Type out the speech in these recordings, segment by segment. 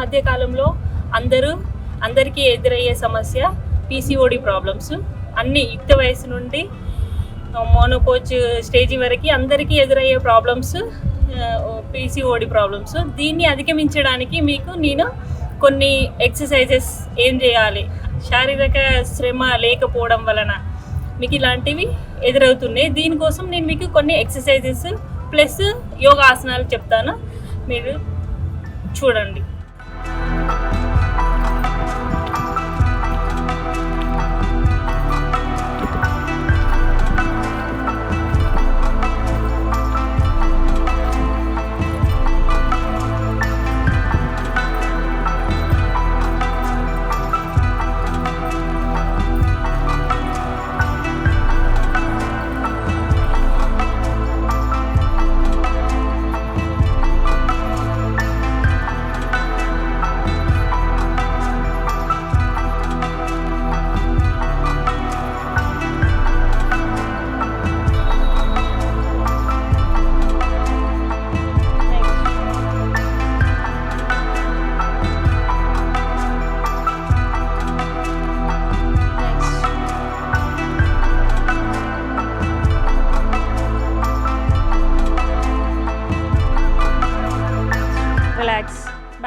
మధ్య కాలంలో అందరూ అందరికీ ఎదురయ్యే సమస్య పీసీఓడి ప్రాబ్లమ్స్ అన్ని యుక్త వయసు నుండి మోనోకోచ్ స్టేజి వరకు అందరికీ ఎదురయ్యే ప్రాబ్లమ్స్ పీసీఓడి ప్రాబ్లమ్స్ దీన్ని అధిగమించడానికి మీకు నేను కొన్ని ఎక్సర్సైజెస్ ఏం చేయాలి? శారీరక శ్రమ లేకపోవడం వలన మీకు ఇలాంటివి ఎదురవుతున్నాయి. దీనికోసం నేను మీకు కొన్ని ఎక్సర్సైజెస్ ప్లస్ యోగాసనాలు చెప్తాను. మీరు చూడండి.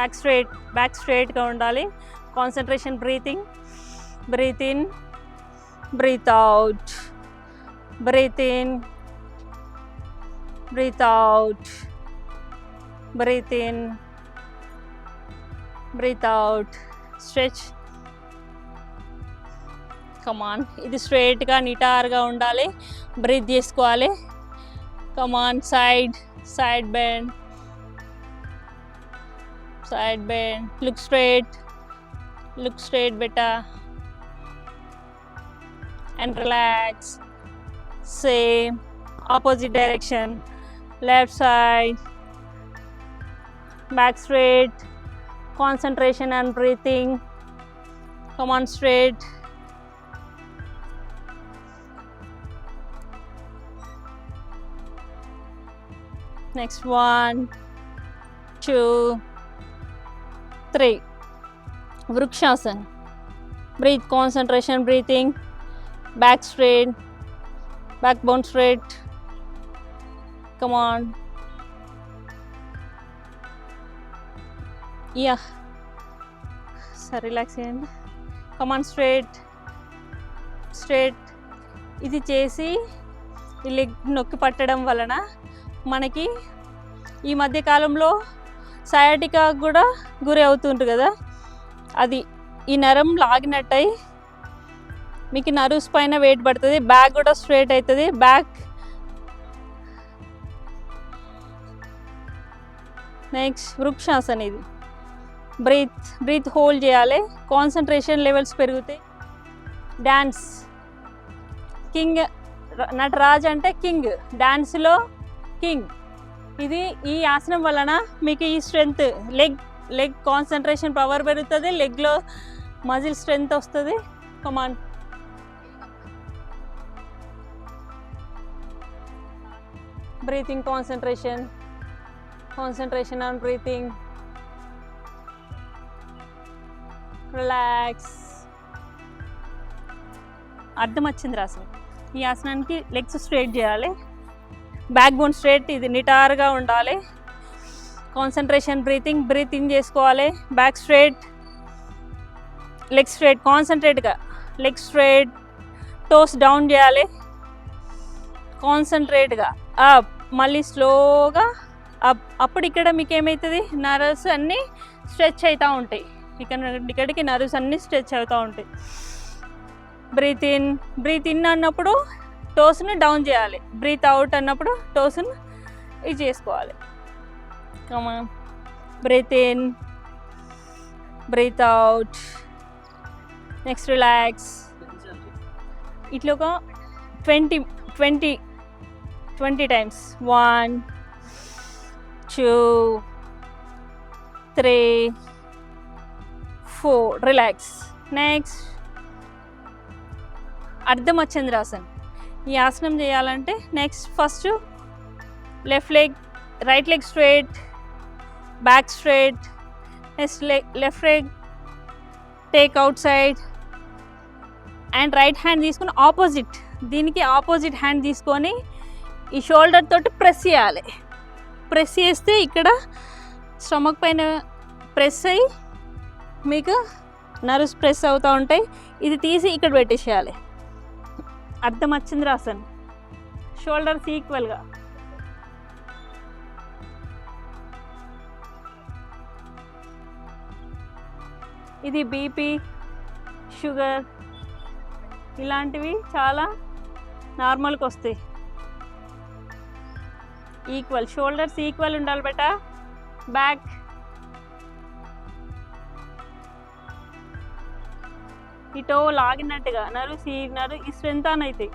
రిలాక్స్ బ్యాక్ స్ట్రైట్ బ్యాక్ స్ట్రైట్గా ఉండాలి. Concentration breathing breathe in breathe out breathe in breathe out breathe in breathe out stretch come on ఇది స్ట్రైట్గా నిటారుగా ఉండాలి. బ్రీత్ చేసుకోవాలి. Come on side side bend side bend. Look straight. Look straight beta. And relax. Same. Opposite direction. Left side. Back straight. Concentration and breathing. Come on straight. Next one. Two three. Vrikshasan. Breath concentration breathing back straight backbone straight come on yeah. సరే relax అయ్యండి come on straight straight ఇది చేసి ఈ leg నొక్కి పట్టడం వలన మనకి ఈ మధ్యకాలంలో సయాటికా కూడా గురి అవుతుంటుంది కదా. అది ఈ నరం లాగినట్టయి మీకు నరుస్ పైన వెయిట్ పడుతుంది బ్యాక్ కూడా స్ట్రేట్ అవుతుంది బ్యాక్ నెక్స్ట్ వృక్షాసన్ ఇది బ్రీత్ బ్రీత్ హోల్డ్ చేయాలి కాన్సన్ట్రేషన్ లెవెల్స్ పెరుగుతాయి. డ్యాన్స్ కింగ్ నటరాజ్ అంటే కింగ్ డ్యాన్స్లో కింగ్ ఇది ఈ ఆసనం వలన మీకు ఈ strength leg leg concentration power పెరుగుతుంది లెగ్లో మజిల్ స్ట్రెంగ్త్ వస్తుంది. Come on breathing concentration concentration on breathing relax అర్థం వచ్చింది రాసం ఈ ఆసనానికి లెగ్స్ స్ట్రేట్ చేయాలి. బ్యాక్ బోన్ స్ట్రేట్ ఇది నిటారుగా ఉండాలి. కాన్సన్ట్రేషన్ బ్రీతింగ్ బ్రీత్ ఇన్ చేసుకోవాలి బ్యాక్ స్ట్రేట్ లెగ్ స్ట్రేట్ కాన్సన్ట్రేట్గా లెగ్ స్ట్రేట్ టోస్ డౌన్ చేయాలి. కాన్సన్ట్రేట్గా అప్ మళ్ళీ స్లోగా అప్ అప్పుడు ఇక్కడ మీకు ఏమవుతుంది నర్వ్స్ అన్నీ స్ట్రెచ్ అవుతూ ఉంటాయి. ఇక్కడ ఇక్కడికి నర్వ్స్ అన్నీ స్ట్రెచ్ అవుతూ ఉంటాయి. బ్రీత్ ఇన్ బ్రీత్ ఇన్ అన్నప్పుడు టోస్ని డౌన్ చేయాలి. బ్రీత్ అవుట్ అన్నప్పుడు టోస్ని ఇది చేసుకోవాలి. Come breathe in. Breathe out. Next relax. ఇట్లా ఒక twenty twenty twenty times. One two three four. Relax. Next. Ardhachandrasan ఈ ఆసనం చేయాలంటే next first left leg right leg straight back straight next leg left leg take outside and right hand తీసుకుని opposite దీనికి opposite hand తీసుకొని ఈ shoulder తోటి press చేయాలి. Press చేస్తే ఇక్కడ స్టమక్ పైన ప్రెస్ అయ్యి మీకు నర్వ్స్ ప్రెస్ అవుతూ ఉంటాయి. ఇది తీసి ఇక్కడ పెట్టేసేయాలి. అర్థం వచ్చింది రాసన్ షోల్డర్స్ ఈక్వల్గా ఇది బీపీ షుగర్ ఇలాంటివి చాలా నార్మల్కి వస్తాయి. ఈక్వల్ షోల్డర్స్ ఈక్వల్ ఉండాలి బట. బ్యాక్ ఇటో లాగినట్టుగా. నర్వ్స్ ఈ నరు ఈ స్ట్రెంత్ ఆన్ అవుతాయి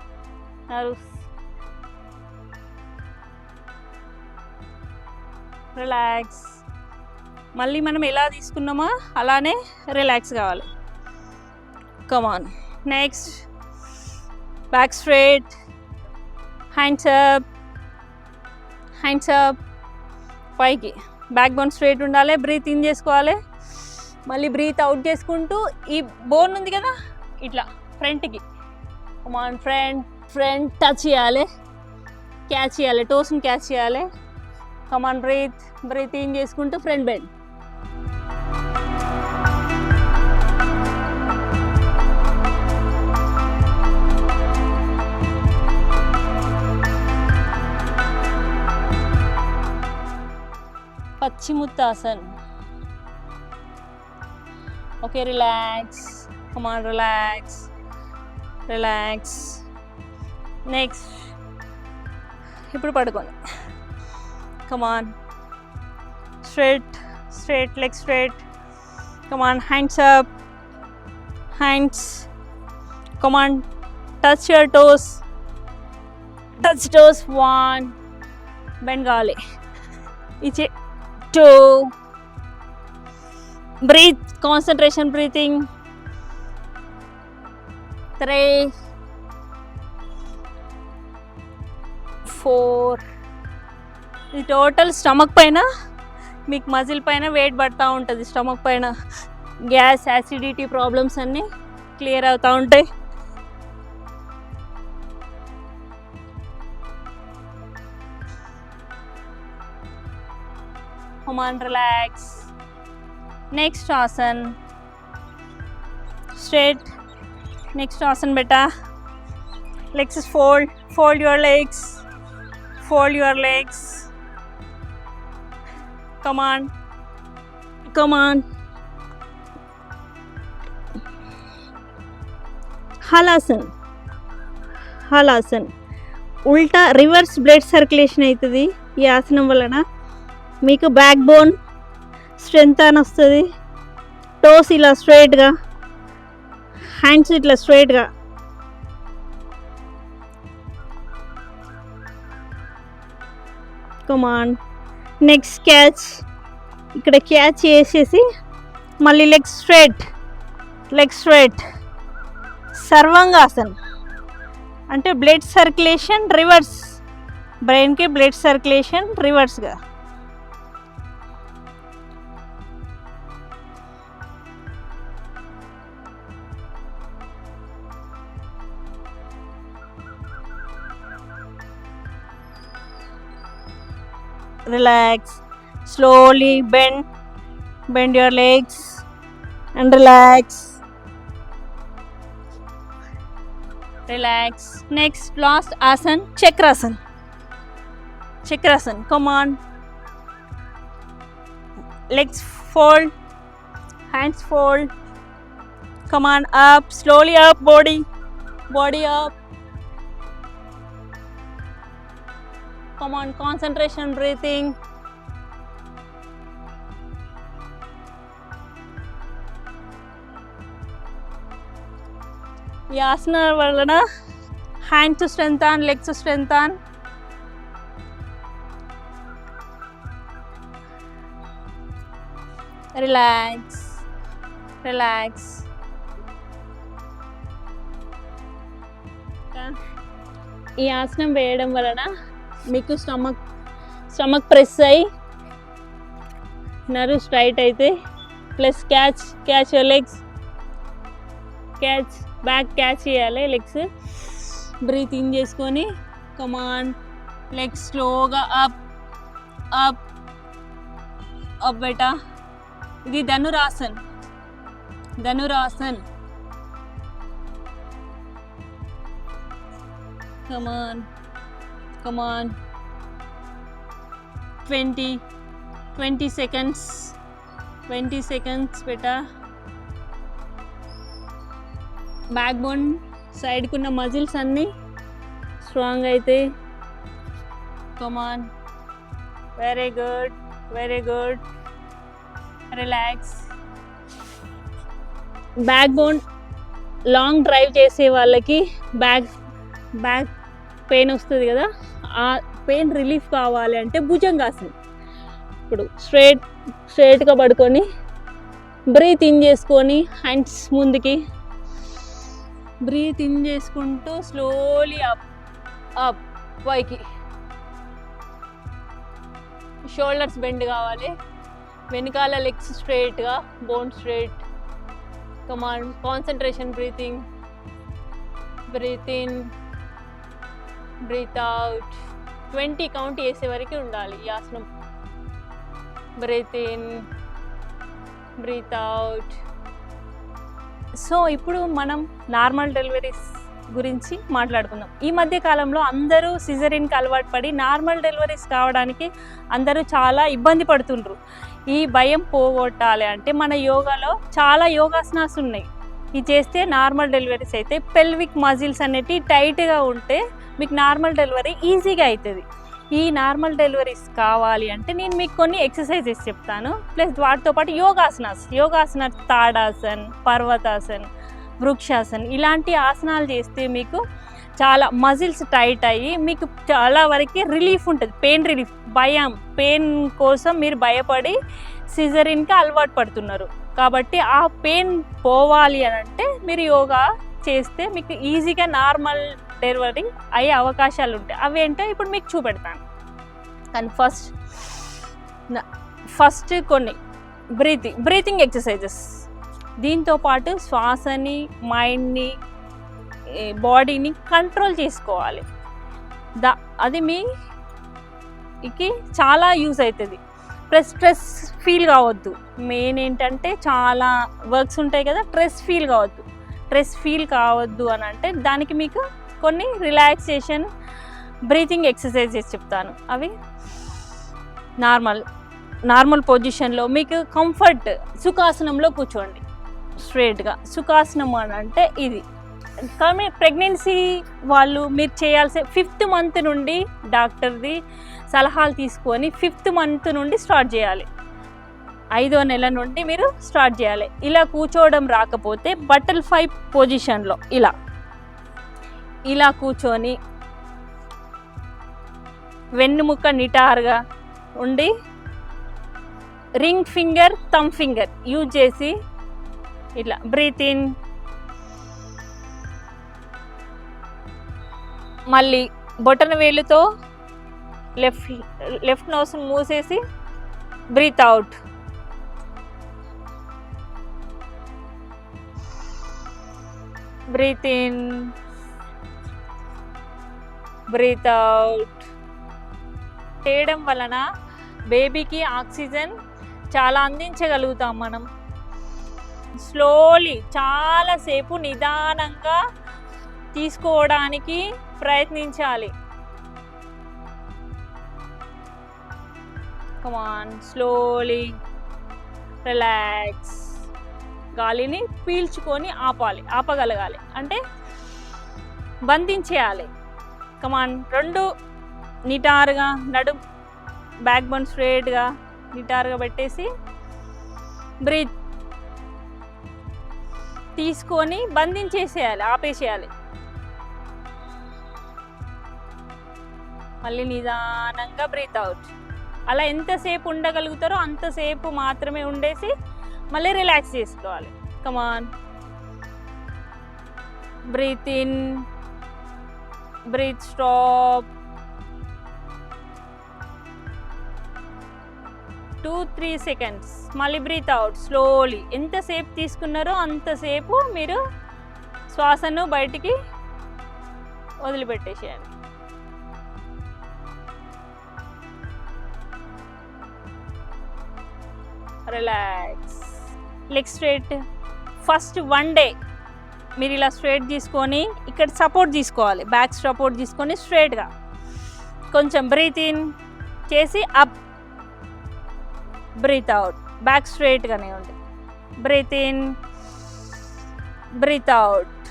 నరుస్ రిలాక్స్. మళ్ళీ మనం ఎలా తీసుకున్నామో అలానే రిలాక్స్ కావాలి. Come on next back straight hands up hands up పైకి బ్యాక్ బోన్ స్ట్రేట్ ఉండాలి బ్రీత్ ఇన్ చేసుకోవాలి. మళ్ళీ బ్రీత్ అవుట్ చేసుకుంటూ ఈ బోన్ ఉంది కదా ఇట్లా ఫ్రంట్కి come on front front touch చేయాలి. క్యాచ్ చేయాలి టోస్ని క్యాచ్ చేయాలి. Come on breath breathe in చేసుకుంటూ front bend Paschimottanasan. Okay relax come on relax relax next ఇప్పుడు పడుకోండి. Come on straight straight leg straight come on hands up hands come on touch your toes touch toes one Bengali ఇచ్చే two breath concentration breathing three four ఈ total stomach పైన మీకు muscle పైన weight పడుతూ ఉంటుంది. Stomach పైన గ్యాస్ యాసిడిటీ ప్రాబ్లమ్స్ అన్నీ clear అవుతూ ఉంటాయి. Human relax. Next asan. Straight. Next asan beta. Legs is fold. Fold your legs. Fold your legs. Come on. Come on. Halasan Halasan ఉల్టా రివర్స్ బ్లడ్ సర్క్యులేషన్ అవుతుంది ఈ ఆసనం వలన మీకు బ్యాక్ బోన్ స్ట్రెంత్ అని వస్తుంది. టోస్ ఇలా స్ట్రైట్గా హ్యాండ్స్ ఇట్లా స్ట్రైట్గా కమాన్ నెక్స్ట్ క్యాచ్ ఇక్కడ క్యాచ్ చేసేసి మళ్ళీ leg straight leg straight Sarvangasan. అంటే బ్లడ్ సర్క్యులేషన్ రివర్స్ బ్రెయిన్కి బ్లడ్ సర్క్యులేషన్ రివర్స్గా relax slowly bend bend your legs and relax. Relax. Next last asan. Chakrasan chakrasan come on. Legs fold. Hands fold. Come on up. Slowly up body. Body up come on concentration breathing. ఈ ఆసన వలన hands strength on legs strength on relax relax ఈ ఆసనం వేయడం వలన మీకు stomach stomach press అయ్యి నరు స్ట్రైట్ అయితే plus catch catch legs catch back catch చేయాలి లెగ్స్. బ్రీత్ ఇన్ చేసుకొని కమాన్ లెగ్స్ స్లోగా అప్ అప్ అప్ బేటా. ఇది Dhanurasan Dhanurasan. Come on come on twenty twenty seconds twenty seconds beta. Backbone సైడ్కున్న muscles అన్నీ strong అయితే. Come on very good very good relax backbone long drive చేసే వాళ్ళకి back back pain వస్తుంది కదా? ఆ pain relief కావాలి అంటే భుజంగాసనం ఇప్పుడు స్ట్రేట్ స్ట్రేట్గా పడుకొని బ్రీత్ ఇన్ చేసుకొని హ్యాండ్స్ ముందుకి. బ్రీత్ ఇన్ చేసుకుంటూ స్లోలీ అప్ అప్ పైకి. షోల్డర్స్ బెండ్ కావాలి. వెనకాల లెగ్స్ స్ట్రైట్గా bone straight. Come on concentration breathing. Breathe in breathe out. Twenty count చేసే వరకు ఉండాలి ఈ ఆసనం. Breath in breath out. So ఇప్పుడు మనం నార్మల్ డెలివరీస్ గురించి మాట్లాడుకుందాం. ఈ మధ్య కాలంలో అందరూ సిజరిన్కి అలవాటు పడి నార్మల్ డెలివరీస్ కావడానికి అందరూ చాలా ఇబ్బంది పడుతుండ్రు. ఈ భయం పోగొట్టాలి అంటే మన యోగాలో చాలా యోగాసనాస్ ఉన్నాయి. ఇది చేస్తే నార్మల్ డెలివరీస్ అయితే పెల్విక్ మజిల్స్ అనేటివి టైట్గా ఉంటే మీకు నార్మల్ డెలివరీ ఈజీగా అవుతుంది ఈ నార్మల్ డెలివరీస్ కావాలి అంటే నేను మీకు కొన్ని ఎక్సర్సైజెస్ చెప్తాను. ప్లస్ వాటితో పాటు యోగాసనాస్ యోగాసన తాడాసన్ పర్వతాసన్ వృక్షాసన్ ఇలాంటి ఆసనాలు చేస్తే మీకు చాలా మజిల్స్ టైట్ అయ్యి మీకు చాలా వరకు రిలీఫ్ ఉంటుంది. పెయిన్ రిలీఫ్ భయం పెయిన్ కోసం మీరు భయపడి సిజరిన్కి అలవాటు పడుతున్నారు. కాబట్టి ఆ పెయిన్ పోవాలి అని అంటే మీరు యోగా చేస్తే మీకు ఈజీగా నార్మల్ డెలివరీ అయ్యే అవకాశాలు ఉంటాయి. అవి ఏంటో ఇప్పుడు మీకు చూపెడతాను. కానీ ఫస్ట్ ఫస్ట్ కొన్ని బ్రీతింగ్ బ్రీతింగ్ ఎక్సర్సైజెస్ దీంతో పాటు శ్వాసని మైండ్ని బాడీని కంట్రోల్ చేసుకోవాలి. దా అది మీకి చాలా యూజ్ అవుతుంది ప్లస్ స్ట్రెస్ ఫీల్ కావద్దు. మెయిన్ ఏంటంటే చాలా వర్క్స్ ఉంటాయి కదా స్ట్రెస్ ఫీల్ కావద్దు. స్ట్రెస్ ఫీల్ కావద్దు అని అంటే దానికి మీకు కొన్ని రిలాక్సేషన్ బ్రీతింగ్ ఎక్సర్సైజెస్ చెప్తాను. అవి నార్మల్ నార్మల్ పొజిషన్లో మీకు కంఫర్ట్ సుఖాసనంలో కూర్చోండి. స్ట్రేట్గా సుఖాసనం అని అంటే ఇది. కానీ ప్రెగ్నెన్సీ వాళ్ళు మీరు చేయాల్సి ఫిఫ్త్ మంత్ నుండి డాక్టర్ది సలహాలు తీసుకొని ఫిఫ్త్ మంత్ నుండి స్టార్ట్ చేయాలి. ఐదో నెల నుండి మీరు స్టార్ట్ చేయాలి. ఇలా కూర్చోవడం రాకపోతే బట్టల్ ఫైవ్ పొజిషన్లో ఇలా. ఇలా కూర్చొని వెన్నుముక్క నిటారుగా ఉండి ring finger thumb finger use చేసి ఇట్లా బ్రీత్ ఇన్. మళ్ళీ బొటన వేలుతో లెఫ్ట్ లెఫ్ట్ నోస్ మూసేసి breathe out. Breathe in. Breathe out. చేయడం వలన బేబీకి ఆక్సిజన్ చాలా అందించగలుగుతాం మనం. స్లోలీ చాలాసేపు నిదానంగా తీసుకోవడానికి ప్రయత్నించాలి. కమాన్ స్లోలీ రిలాక్స్ గాలిని పీల్చుకొని ఆపాలి ఆపగలగాలి. అంటే బంధించేయాలి. కమాన్ రెండు నిటారుగా నడు బ్యాక్ బోన్ స్ట్రేట్గా నిటారుగా పెట్టేసి బ్రీత్ తీసుకొని బంధించేసేయాలి ఆపేసేయాలి. మళ్ళీ నిదానంగా బ్రీత్ అవుట్ అలా ఎంతసేపు ఉండగలుగుతారో అంతసేపు మాత్రమే ఉండేసి మళ్ళీ రిలాక్స్ చేసుకోవాలి. Come on breathe in breathe stop. Two three seconds మళ్ళీ బ్రీత్ అవుట్ స్లోలీ ఎంతసేపు తీసుకున్నారో అంతసేపు మీరు శ్వాసను బయటికి వదిలిపెట్టేసేయండి. Relax leg straight first one day మీరు ఇలా స్ట్రేట్ తీసుకొని ఇక్కడ సపోర్ట్ తీసుకోవాలి. బ్యాక్ సపోర్ట్ తీసుకొని స్ట్రేట్గా కొంచెం బ్రీత్ ఇన్ చేసి అప్ బ్రీత్ అవుట్ బ్యాక్ స్ట్రేట్గానే ఉంది breath in breath out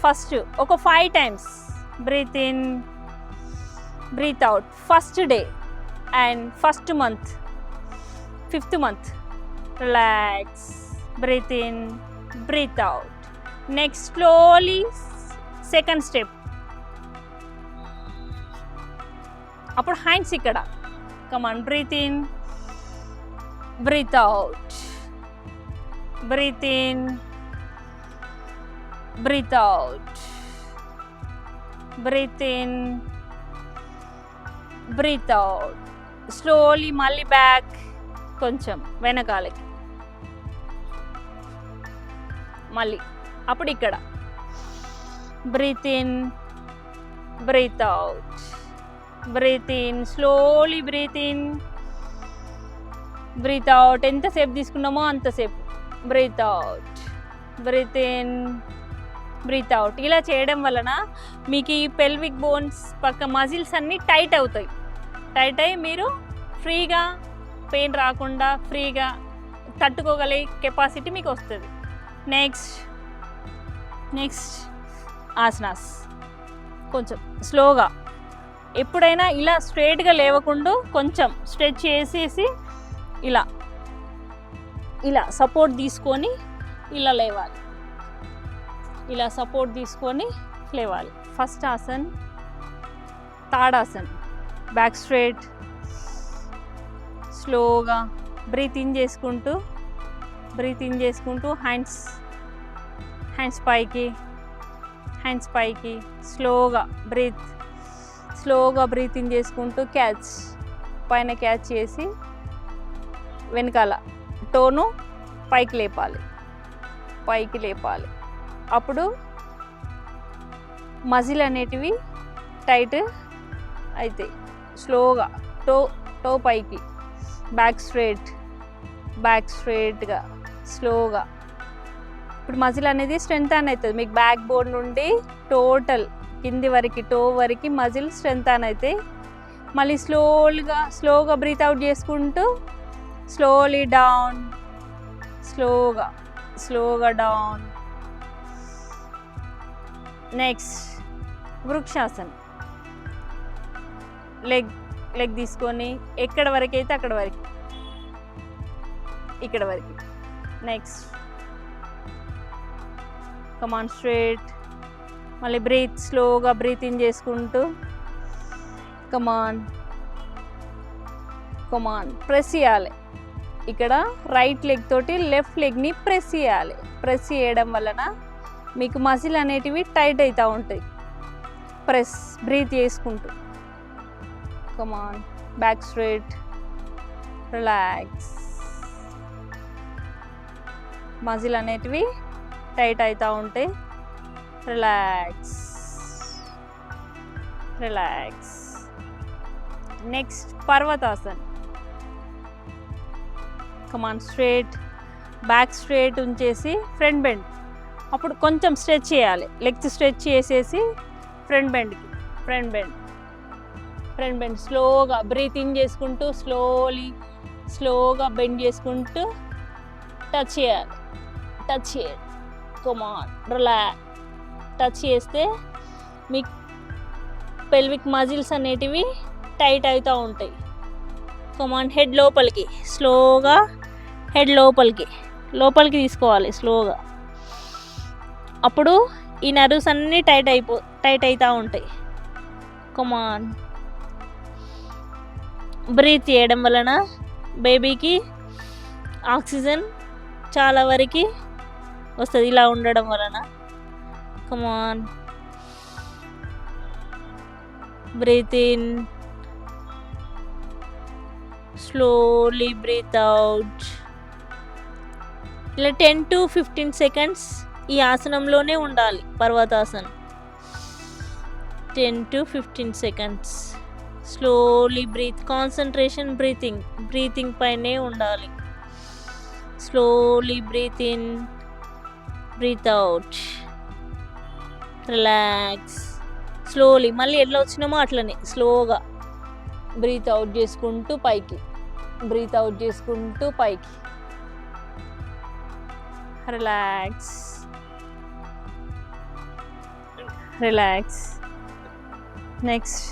first ఒక five times breath in breath out first day and first month fifth month relax breath in breath out next slowly second step అప్పుడు hands ఇక్కడ. Come on breath in breath out breath in breath out breath in breath out slowly మళ్ళీ back కొంచెం వెనకాలకి. మళ్ళీ. అప్పుడు ఇక్కడ. Breath in breath out breath in slowly breath in breath out ఎంతసేపు తీసుకున్నామో అంతసేపు. Breath out breath in breath out ఇలా చేయడం వలన మీకు ఈ పెల్విక్ బోన్స్ పక్క మజిల్స్ అన్నీ టైట్ అవుతాయి. టైట్ అయ్యి మీరు ఫ్రీగా పెయిన్ రాకుండా ఫ్రీగా తట్టుకోగలిగే కెపాసిటీ మీకు వస్తుంది. Next next asanas. కొంచెం స్లోగా ఎప్పుడైనా ఇలా స్ట్రేట్గా లేవకుండా కొంచెం స్ట్రెచ్ చేసేసి ఇలా ఇలా సపోర్ట్ తీసుకొని ఇలా లేవాలి. ఇలా సపోర్ట్ తీసుకొని లేవాలి. First asan tadasan back straight స్లోగా బ్రీత్ ఇన్ చేసుకుంటూ బ్రీత్ ఇన్ చేసుకుంటూ హ్యాండ్స్ హ్యాండ్స్ పైకి హ్యాండ్స్ పైకి స్లోగా బ్రీత్ స్లోగా బ్రీతింగ్ చేసుకుంటూ క్యాచ్ పైన క్యాచ్ చేసి వెనకాల టోను పైకి లేపాలి. పైకి లేపాలి. అప్పుడు మజిల్ అనేటివి టైట్ అవుతాయి స్లోగా టో టో పైకి. బ్యాక్ స్ట్రేట్ బ్యాక్ స్ట్రేట్గా స్లోగా ఇప్పుడు మజిల్ అనేది స్ట్రెంత్ అని అవుతుంది. మీకు బ్యాక్ బోన్ నుండి టోటల్ కింది వరకు టో వరకు మజిల్ స్ట్రెంత్ అని అవుతాయి మళ్ళీ స్లోగా స్లోగా బ్రీత్ అవుట్ చేసుకుంటూ స్లోలీ డౌన్ స్లోగా స్లోగా down. Next vrikshasan. Leg leg తీసుకొని ఎక్కడ వరకు అయితే అక్కడ వరకు ఇక్కడ వరకు. నెక్స్ట్. కమాన్ స్ట్రేట్ మళ్ళీ బ్రీత్ స్లోగా బ్రీత్ ఇన్ చేసుకుంటూ. Come on come on press చేయాలి. ఇక్కడ రైట్ లెగ్ తోటి లెఫ్ట్ లెగ్ని ప్రెస్ చేయాలి. ప్రెస్ చేయడం వలన మీకు మజిల్ అనేటివి టైట్ అవుతూ ఉంటాయి. ప్రెస్ బ్రీత్ చేసుకుంటూ. Come on back straight relax muscle అనేటివి టైట్ అవుతూ ఉంటే relax relax next parvatasan come on straight back straight ఉంచేసి ఫ్రంట్ బెండ్ అప్పుడు కొంచెం స్ట్రెచ్ చేయాలి. లెగ్స్ స్ట్రెచ్ చేసేసి ఫ్రంట్ బెండ్కి ఫ్రంట్ బెండ్ ఫ్రంట్ బెండ్ స్లోగా బ్రీత్ ఇన్ చేసుకుంటూ స్లోలీ స్లోగా బెండ్ చేసుకుంటూ టచ్ చేయాలి. టచ్ చేయాలి. కొమాన్ రిలా టచ్ చేస్తే మీ పెల్విక్ మజిల్స్ అనేటివి టైట్ అవుతూ ఉంటాయి. కొమాన్ హెడ్ లోపలికి. స్లోగా హెడ్ లోపలికి. లోపలికి తీసుకోవాలి స్లోగా అప్పుడు ఈ నర్వ్స్ అన్నీ టైట్ అయిపో టైట్ అవుతూ ఉంటాయి. కొమాన్ బ్రీత్ చేయడం వలన బేబీకి ఆక్సిజన్ చాలా వరకు వస్తుంది ఇలా ఉండడం వలన. Come on breath in slowly breath out ఇలా టెన్ టు ఫిఫ్టీన్ సెకండ్స్ ఈ ఆసనంలోనే ఉండాలి పర్వతాసనం. Ten to fifteen seconds slowly breath concentration breathing breathing పైనే ఉండాలి. Slowly breath in breath out relax slowly మళ్ళీ ఎట్లా వచ్చినామో అట్లనే స్లోగా బ్రీత్ అవుట్ చేసుకుంటూ పైకి. బ్రీత్ అవుట్ చేసుకుంటూ పైకి. రిలాక్స్ రిలాక్స్ నెక్స్ట్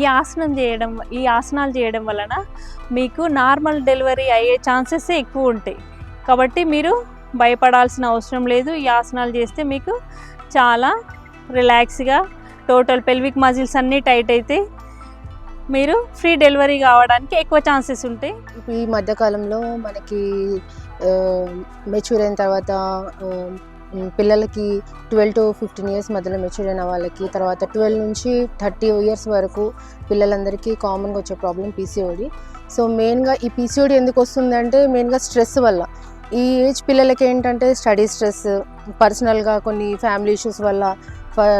ఈ ఆసనం చేయడం ఈ ఆసనాలు చేయడం వలన మీకు నార్మల్ డెలివరీ అయ్యే ఛాన్సెస్ ఎక్కువ ఉంటాయి. కాబట్టి మీరు భయపడాల్సిన అవసరం లేదు. ఈ ఆసనాలు చేస్తే మీకు చాలా రిలాక్స్గా టోటల్ పెల్విక్ మజిల్స్ అన్నీ టైట్ అయితే మీరు ఫ్రీ డెలివరీ కావడానికి ఎక్కువ ఛాన్సెస్ ఉంటాయి. ఈ మధ్యకాలంలో మనకి మెచ్యూర్ అయిన తర్వాత పిల్లలకి ట్వెల్వ్ టు ఫిఫ్టీన్ ఇయర్స్ మధ్యలో మెచ్యూర్ అయిన వాళ్ళకి తర్వాత ట్వెల్వ్ నుంచి థర్టీ ఇయర్స్ వరకు పిల్లలందరికీ కామన్గా వచ్చే ప్రాబ్లం పీసీఓడి సో మెయిన్గా ఈ పీసీఓడి ఎందుకు వస్తుందంటే మెయిన్గా స్ట్రెస్ వల్ల. ఈ ఏజ్ పిల్లలకి ఏంటంటే స్టడీ స్ట్రెస్ పర్సనల్గా కొన్ని ఫ్యామిలీ ఇష్యూస్ వల్ల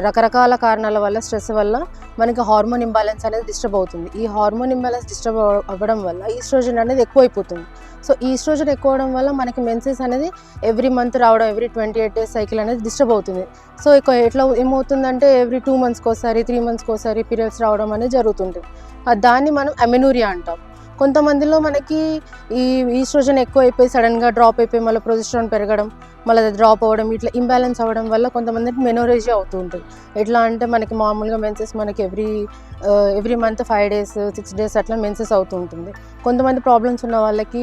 రకరకాల కారణాల వల్ల స్ట్రెస్ వల్ల మనకి హార్మోన్ ఇంబ్యాలెన్స్ అనేది డిస్టర్బ్ అవుతుంది. ఈ హార్మోన్ ఇంబ్యాలెన్స్ డిస్టర్బ్ అవ్వడం వల్ల ఈస్ట్రోజన్ అనేది ఎక్కువైపోతుంది. సో ఈస్ట్రోజన్ ఎక్కువ అవడం వల్ల మనకి మెన్సెస్ అనేది ఎవ్రీ మంత్ రావడం every twenty eight days cycle అనేది డిస్టర్బ్ అవుతుంది. సో ఇక ఎట్లా ఏమవుతుందంటే ఎవ్రీ టూ మంత్స్కి ఒకసారి త్రీ మంత్స్కి ఒకసారి పీరియడ్స్ రావడం అనేది జరుగుతుంటుంది దాన్ని మనం అమెనూరియా అంటాం. కొంతమందిలో మనకి ఈ ఈస్ట్రోజన్ ఎక్కువ అయిపోయి సడన్గా డ్రాప్ అయిపోయి మళ్ళీ ప్రొజెస్ట్రాన్ పెరగడం మళ్ళీ అది డ్రాప్ అవ్వడం ఇట్లా ఇంబ్యాలెన్స్ అవ్వడం వల్ల కొంతమందికి మెనోరేజియా అవుతూ ఉంటుంది. ఎట్లా అంటే మనకి మామూలుగా మెన్సెస్ మనకి every every month five days six days అట్లా మెన్సెస్ అవుతూ ఉంటుంది. కొంతమంది ప్రాబ్లమ్స్ ఉన్న వాళ్ళకి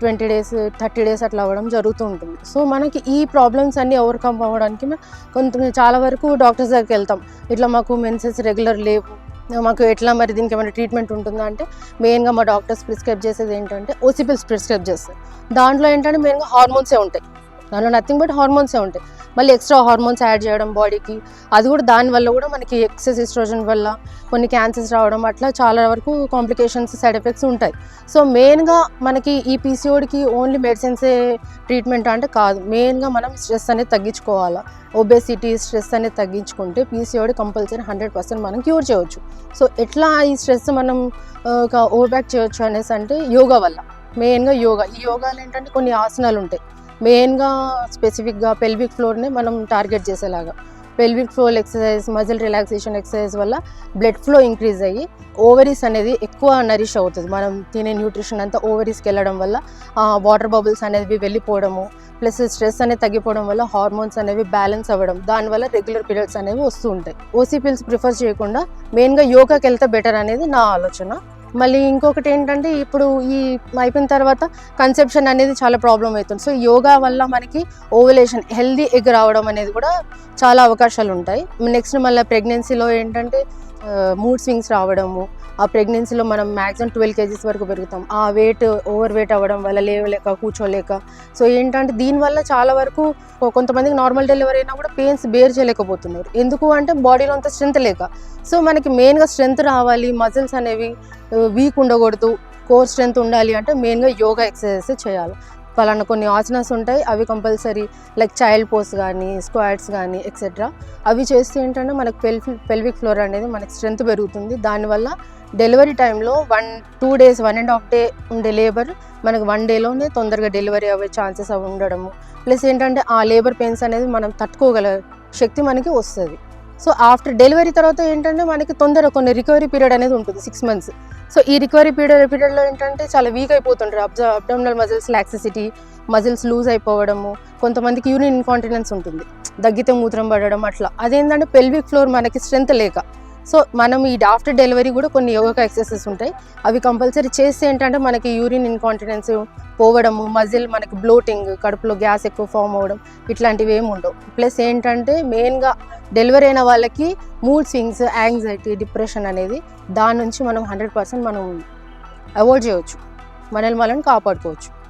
ట్వంటీ డేస్ థర్టీ డేస్ అట్లా అవ్వడం జరుగుతూ ఉంటుంది. సో మనకి ఈ ప్రాబ్లమ్స్ అన్ని ఓవర్కమ్ అవ్వడానికి కొంత చాలా వరకు డాక్టర్స్ దగ్గరికి వెళ్తాం. ఇట్లా మాకు మెన్సెస్ రెగ్యులర్ లేవు మాకు ఎట్లా మరి దీనికి ఏమైనా ట్రీట్మెంట్ ఉంటుందా అంటే మెయిన్గా మా డాక్టర్స్ ప్రిస్క్రైబ్ చేసేది ఏంటంటే ఓసిపిల్స్ ప్రిస్క్రైబ్ చేస్తారు. దాంట్లో ఏంటంటే మెయిన్గా హార్మోన్సే ఉంటాయి. దానిలో నథింగ్ బట్ హార్మోన్సే ఉంటాయి. మళ్ళీ ఎక్స్ట్రా హార్మోన్స్ యాడ్ చేయడం బాడీకి అది కూడా దానివల్ల కూడా మనకి ఎక్సెస్ ఇస్ట్రోజన్ వల్ల కొన్ని క్యాన్సర్స్ రావడం అట్లా చాలా వరకు కాంప్లికేషన్స్ సైడ్ ఎఫెక్ట్స్ ఉంటాయి. సో మెయిన్గా మనకి ఈ పీసీఓడికి ఓన్లీ మెడిసిన్సే ట్రీట్మెంట్ అంటే కాదు. మెయిన్గా మనం స్ట్రెస్ అనేది తగ్గించుకోవాలా. ఒబేసిటీ స్ట్రెస్ అనేది తగ్గించుకుంటే పీసీఓడి కంపల్సరీ హండ్రెడ్ పర్సెంట్ మనం క్యూర్ చేయవచ్చు. సో ఎట్లా ఈ స్ట్రెస్ మనం ఓవర్బ్యాక్ చేయొచ్చు అనేసి అంటే యోగా వల్ల. మెయిన్గా యోగా. ఈ యోగాలు ఏంటంటే కొన్ని ఆసనాలు ఉంటాయి. మెయిన్గా స్పెసిఫిక్గా పెల్విక్ ఫ్లోర్ని మనం టార్గెట్ చేసేలాగా. Pelvic floor exercise muscle relaxation exercise వల్ల బ్లడ్ ఫ్లో ఇంక్రీజ్ అయ్యి ఓవరీస్ అనేది ఎక్కువ నరిష్ అవుతుంది. మనం తినే న్యూట్రిషన్ అంతా ఓవరీస్కి వెళ్ళడం వల్ల వాటర్ బబుల్స్ అనేవి వెళ్ళిపోవడము ప్లస్ స్ట్రెస్ అనేది తగ్గిపోవడం వల్ల హార్మోన్స్ అనేవి బ్యాలెన్స్ అవ్వడం దానివల్ల రెగ్యులర్ పీరియడ్స్ అనేవి వస్తూ ఉంటాయి. ఓసీ పిల్స్ ప్రిఫర్ చేయకుండా మెయిన్గా యోగాకి వెళ్తే బెటర్ అనేది నా ఆలోచన. మళ్ళీ ఇంకొకటి ఏంటంటే ఇప్పుడు ఈ అయిపోయిన తర్వాత కన్సెప్షన్ అనేది చాలా ప్రాబ్లం అవుతుంది. సో యోగా వల్ల మనకి ఓవలేషన్ హెల్దీ ఎగ్ రావడం అనేది కూడా చాలా అవకాశాలు ఉంటాయి. నెక్స్ట్ మళ్ళీ ప్రెగ్నెన్సీలో ఏంటంటే మూడ్ స్వింగ్స్ రావడము ఆ ప్రెగ్నెన్సీలో మనం మ్యాక్సిమం ట్వెల్వ్ కేజీస్ వరకు పెరుగుతాం. ఆ వెయిట్ ఓవర్ వెయిట్ అవ్వడం వల్ల లేవలేక కూర్చోలేక. సో ఏంటంటే దీనివల్ల చాలా వరకు కొంతమందికి నార్మల్ డెలివరీ అయినా కూడా పెయిన్స్ బేర్ చేయలేకపోతున్నారు. ఎందుకు అంటే బాడీలో అంత స్ట్రెంత్ లేక. సో మనకి మెయిన్గా స్ట్రెంత్ రావాలి మజిల్స్ అనేవి uh, వీక్ ఉండకూడదు కోర్ స్ట్రెంత్ ఉండాలి అంటే మెయిన్గా యోగా ఎక్సర్సైజెస్ చేయాలి. పలానా కొన్ని ఆసనాస్ ఉంటాయి అవి కంపల్సరీ లైక్ చైల్డ్ పోస్ కానీ స్క్వాడ్స్ కానీ ఎక్సెట్రా అవి చేస్తే ఏంటంటే మనకు పెల్ పెల్విక్ ఫ్లోర్ అనేది మనకి స్ట్రెంత్ పెరుగుతుంది. దానివల్ల డెలివరీ టైంలో one two days one and half day ఉండే లేబర్ మనకు వన్ డేలోనే తొందరగా డెలివరీ అవ్వే ఛాన్సెస్ అవి ఉండడము. ప్లస్ ఏంటంటే ఆ లేబర్ పెయిన్స్ అనేది మనం తట్టుకోగల శక్తి మనకి వస్తుంది. సో ఆఫ్టర్ డెలివరీ తర్వాత ఏంటంటే మనకి తొందర కొన్ని రికవరీ పీరియడ్ అనేది ఉంటుంది సిక్స్ మంత్స్ సో ఈ రికవరీ పీరియడ్ పీరియడ్లో ఏంటంటే చాలా వీక్ అయిపోతుంటారు అబ్జ abdominal muscles laxity muscles loose అయిపోవడము కొంతమందికి యూరిన్ ఇన్కాంటినెన్స్ ఉంటుంది. దగ్గితే మూత్రం పడడం అట్లా. అదేంటంటే పెల్విక్ ఫ్లోర్ మనకి స్ట్రెంత్ లేక. సో మనం ఈ ఆఫ్టర్ డెలివరీ కూడా కొన్ని యోగా ఎక్సర్సైజెస్ ఉంటాయి. అవి కంపల్సరీ చేస్తే ఏంటంటే మనకి యూరిన్ ఇన్కాంటినెన్స్ పోవడము మజిల్ మనకి బ్లోటింగ్ కడుపులో గ్యాస్ ఎక్కువ ఫామ్ అవ్వడం ఇట్లాంటివి ఏమి ఉండవు. ప్లస్ ఏంటంటే మెయిన్గా డెలివరీ అయిన వాళ్ళకి మూడ్ స్వింగ్స్ యాంగ్జైటీ డిప్రెషన్ అనేది దాని నుంచి మనం హండ్రెడ్ పర్సెంట్ మనం అవాయిడ్ చేయవచ్చు. మనల్ని మనల్ని కాపాడుకోవచ్చు.